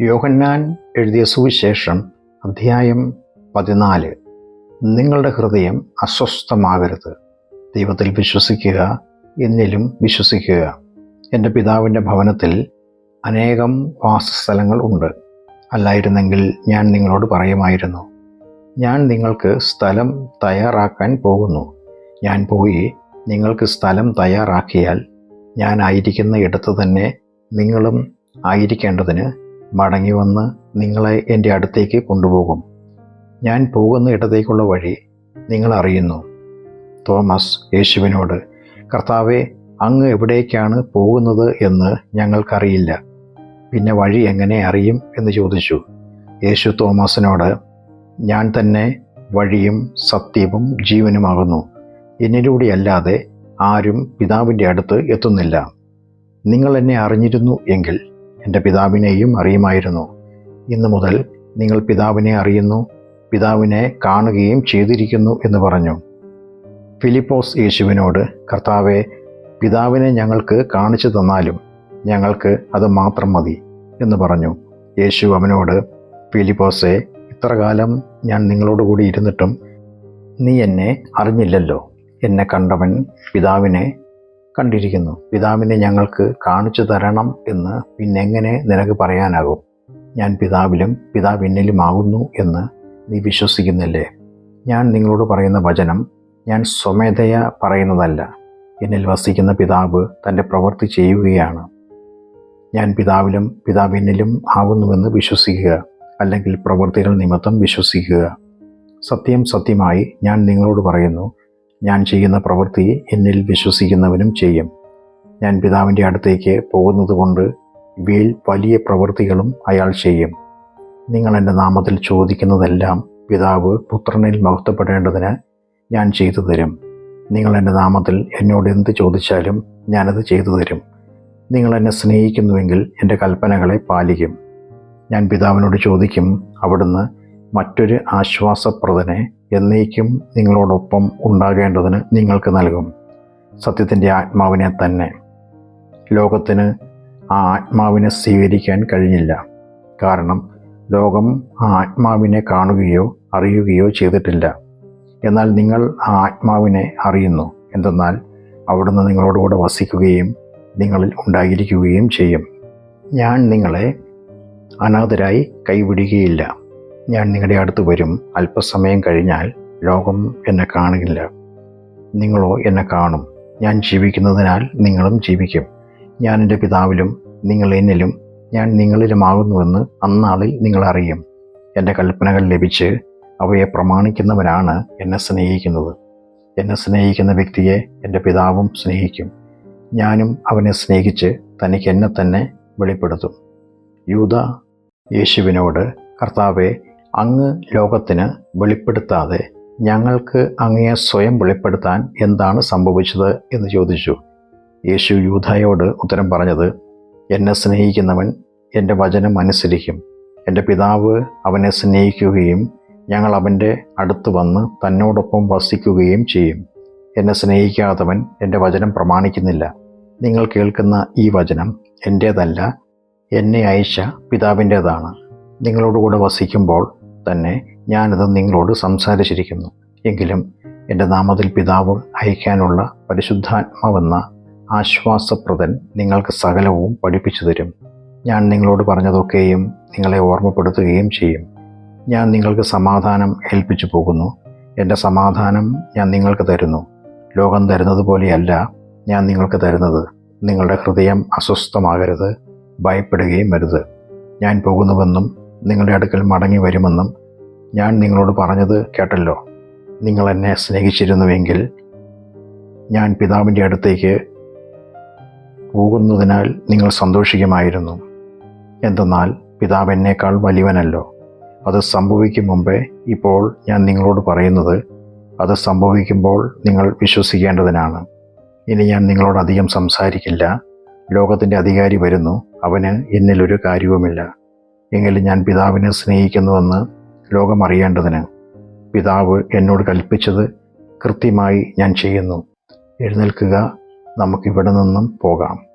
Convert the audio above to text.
യോഹന്നാൻ എഴുതിയ സുവിശേഷം അധ്യായം പതിനാല്. നിങ്ങളുടെ ഹൃദയം അസ്വസ്ഥമാകരുത്. ദൈവത്തിൽ വിശ്വസിക്കുക എന്നിലും വിശ്വസിക്കുക. എന്റെ പിതാവിന്റെ ഭവനത്തിൽ അനേകം വാസസ്ഥലങ്ങൾ ഉണ്ട്. അല്ലായിരുന്നെങ്കിൽ ഞാൻ നിങ്ങളോട് പറയുമായിരുന്നു ഞാൻ നിങ്ങൾക്ക് സ്ഥലം തയ്യാറാക്കാൻ പോകുന്നു. ഞാൻ പോയി നിങ്ങൾക്ക് സ്ഥലം തയ്യാറാക്കിയാൽ ഞാനായിരിക്കുന്ന ഇടത്ത് തന്നെ നിങ്ങളും ആയിരിക്കേണ്ടതിന് മടങ്ങി വന്ന് നിങ്ങളെ എന്റെ അടുത്തേക്ക് കൊണ്ടുപോകും. ഞാൻ പോകുന്ന ഇടത്തേക്കുള്ള വഴി നിങ്ങൾ അറിയുന്നു. തോമസ് യേശുവിനോട് കർത്താവെ അങ്ങ് എവിടേക്കാണ് പോകുന്നത് എന്ന് ഞങ്ങൾക്കറിയില്ല. പിന്നെ വഴി എങ്ങനെ അറിയും? എന്ന് ചോദിച്ചു. യേശു തോമസിനോട് ഞാൻ തന്നെ വഴിയും സത്യവും ജീവനുമാകുന്നു. എന്നിലൂടെയല്ലാതെ ആരും പിതാവിന്റെ അടുത്ത് എത്തുന്നില്ല. നിങ്ങൾ എന്നെ അറിഞ്ഞിരുന്നു എങ്കിൽ എന്റെ പിതാവിനെയും അറിയുമായിരുന്നു. ഇന്നു മുതൽ നിങ്ങൾ പിതാവിനെ അറിയുന്നു പിതാവിനെ കാണുകയും ചെയ്തിരിക്കുന്നു എന്ന് പറഞ്ഞു. ഫിലിപ്പോസ് യേശുവിനോട് കർത്താവെ പിതാവിനെ ഞങ്ങൾക്ക് കാണിച്ചു തന്നാലും ഞങ്ങൾക്ക് അത് മാത്രം മതി എന്ന് പറഞ്ഞു. യേശു അവനോട് ഫിലിപ്പോസെ ഇത്രകാലം ഞാൻ നിങ്ങളോടുകൂടി ഇരുന്നിട്ടും നീ എന്നെ അറിഞ്ഞില്ലല്ലോ. എന്നെ കണ്ടവൻ പിതാവിനെ കണ്ടിരിക്കുന്നു. പിതാവിനെ ഞങ്ങൾക്ക് കാണിച്ചു തരണം എന്ന് പിന്നെങ്ങനെ നിനക്ക് പറയാനാകും? ഞാൻ പിതാവിലും പിതാവ് എന്നിലുമാകുന്നു എന്ന് നീ വിശ്വസിക്കുന്നില്ലേ? ഞാൻ നിങ്ങളോട് പറയുന്ന വചനം ഞാൻ സ്വമേധയ പറയുന്നതല്ല. എന്നിൽ വസിക്കുന്ന പിതാവ് തന്റെ പ്രവൃത്തി ചെയ്യുകയാണ്. ഞാൻ പിതാവിലും പിതാവ് എന്നിലും വിശ്വസിക്കുക അല്ലെങ്കിൽ പ്രവൃത്തികൾ നിമിത്തം വിശ്വസിക്കുക. സത്യം സത്യമായി ഞാൻ നിങ്ങളോട് പറയുന്നു ഞാൻ ചെയ്യുന്ന പ്രവൃത്തി എന്നിൽ വിശ്വസിക്കുന്നവനും ചെയ്യും. ഞാൻ പിതാവിന്റെ അടുത്തേക്ക് പോകുന്നതുകൊണ്ട് ഇവയിൽ വലിയ പ്രവൃത്തികളും അയാൾ ചെയ്യും. നിങ്ങൾ എന്റെ നാമത്തിൽ ചോദിക്കുന്നതെല്ലാം പിതാവ് പുത്രനിൽ മഹത്വപ്പെടേണ്ടതിന് ഞാൻ ചെയ്തു തരും. നിങ്ങൾ എന്റെ നാമത്തിൽ എന്നോട് എന്ത് ചോദിച്ചാലും ഞാനത് ചെയ്തു തരും. നിങ്ങൾ എന്നെ സ്നേഹിക്കുന്നുവെങ്കിൽ എന്റെ കൽപ്പനകളെ പാലിക്കും. ഞാൻ പിതാവിനോട് ചോദിക്കും അവിടുന്ന് മറ്റൊരു ആശ്വാസപ്രദനെ എന്നേക്കും നിങ്ങളോടൊപ്പം ഉണ്ടാകേണ്ടതിന് നിങ്ങൾക്ക് നൽകും. സത്യത്തിന്റെ ആത്മാവിനെ തന്നെ. ലോകത്തിന് ആ ആത്മാവിനെ സ്വീകരിക്കാൻ കഴിഞ്ഞില്ല. കാരണം ലോകം ആ ആത്മാവിനെ കാണുകയോ അറിയുകയോ ചെയ്തിട്ടില്ല. എന്നാൽ നിങ്ങൾ ആ ആത്മാവിനെ അറിയുന്നു. എന്തെന്നാൽ അവിടുന്ന് നിങ്ങളോടുകൂടെ വസിക്കുകയും നിങ്ങളിൽ ഉണ്ടായിരിക്കുകയും ചെയ്യും. ഞാൻ നിങ്ങളെ അനാഥരായി കൈവിടുകയില്ല. ഞാൻ നിങ്ങളുടെ അടുത്ത് വരും. അല്പസമയം കഴിഞ്ഞാൽ ലോകം എന്നെ കാണില്ല നിങ്ങളോ എന്നെ കാണും. ഞാൻ ജീവിക്കുന്നതിനാൽ നിങ്ങളും ജീവിക്കും. ഞാൻ എന്റെ പിതാവിലും നിങ്ങൾ എന്നിലും ഞാൻ നിങ്ങളിലുമാകുന്നുവെന്ന് അന്നാളിൽ നിങ്ങൾ അറിയും. എന്റെ കൽപ്പനകൾ ലഭിച്ച് അവയെ പ്രമാണിക്കുന്നവനാണ് എന്നെ സ്നേഹിക്കുന്നത്. എന്നെ സ്നേഹിക്കുന്ന വ്യക്തിയെ എന്റെ പിതാവും സ്നേഹിക്കും. ഞാനും അവനെ സ്നേഹിച്ച് തനിക്ക് എന്നെ തന്നെ വെളിപ്പെടുത്തും. യൂത യേശുവിനോട് കർത്താവെ അങ്ങ് ലോകത്തിന് വെളിപ്പെടുത്താതെ ഞങ്ങൾക്ക് അങ്ങയെ സ്വയം വെളിപ്പെടുത്താൻ എന്താണ് സംഭവിച്ചത് എന്ന് ചോദിച്ചു. യേശു യൂധയോട് ഉത്തരം പറഞ്ഞത് എന്നെ സ്നേഹിക്കുന്നവൻ എന്റെ വചനം അനുസരിക്കും. എന്റെ പിതാവ് അവനെ സ്നേഹിക്കുകയും ഞങ്ങൾ അവന്റെ അടുത്ത് വന്ന് തന്നോടൊപ്പം വസിക്കുകയും ചെയ്യും. എന്നെ സ്നേഹിക്കാത്തവൻ എന്റെ വചനം പ്രമാണിക്കുന്നില്ല. നിങ്ങൾ കേൾക്കുന്ന ഈ വചനം എന്റേതല്ല എന്നെ അയച്ച പിതാവിന്റേതാണ്. നിങ്ങളോടുകൂടെ വസിക്കുമ്പോൾ തന്നെ ഞാനത് നിങ്ങളോട് സംസാരിച്ചിരിക്കുന്നു. എങ്കിലും എന്റെ നാമത്തിൽ പിതാവ് അയക്കാനുള്ള പരിശുദ്ധാത്മാവെന്ന ആശ്വാസപ്രദൻ നിങ്ങൾക്ക് സകലവും പഠിപ്പിച്ചു തരും. ഞാൻ നിങ്ങളോട് പറഞ്ഞതൊക്കെയും നിങ്ങളെ ഓർമ്മപ്പെടുത്തുകയും ചെയ്യും. ഞാൻ നിങ്ങൾക്ക് സമാധാനം ഏൽപ്പിച്ചു പോകുന്നു. എന്റെ സമാധാനം ഞാൻ നിങ്ങൾക്ക് തരുന്നു. ലോകം തരുന്നത് പോലെയല്ല ഞാൻ നിങ്ങൾക്ക് തരുന്നത്. നിങ്ങളുടെ ഹൃദയം അസ്വസ്ഥമാകരുത് ഭയപ്പെടുകയും വരുത് ഞാൻ പോകുന്നുവെന്നും നിങ്ങളുടെ അടുക്കൽ മടങ്ങി വരുമെന്നും ഞാൻ നിങ്ങളോട് പറഞ്ഞത് കേട്ടല്ലോ. നിങ്ങൾ എന്നെ സ്നേഹിച്ചിരുന്നുവെങ്കിൽ ഞാൻ പിതാവിന്റെ അടുത്തേക്ക് പോകുന്നതിനാൽ നിങ്ങൾ സന്തോഷിക്കുമായിരുന്നു. എന്തെന്നാൽ പിതാവ് എന്നേക്കാൾ വലിയവനല്ലോ. അത് സംഭവിക്കും മുമ്പേ ഇപ്പോൾ ഞാൻ നിങ്ങളോട് പറയുന്നത് അത് സംഭവിക്കുമ്പോൾ നിങ്ങൾ വിശ്വസിക്കേണ്ടതിനാണ്. ഇനി ഞാൻ നിങ്ങളോട് അധികം സംസാരിക്കില്ല. ലോകത്തിന്റെ അധികാരി വരുന്നു. അവന് എന്നിലൊരു കാര്യവുമില്ല. എങ്കിലും ഞാൻ പിതാവിനെ സ്നേഹിക്കുന്നുവെന്ന് ലോകം അറിയേണ്ടതിന് പിതാവ് എന്നോട് കൽപ്പിച്ചത് കൃത്യമായി ഞാൻ ചെയ്യുന്നു. എഴുന്നേൽക്കുക. നമുക്കിവിടെ നിന്നും പോകാം.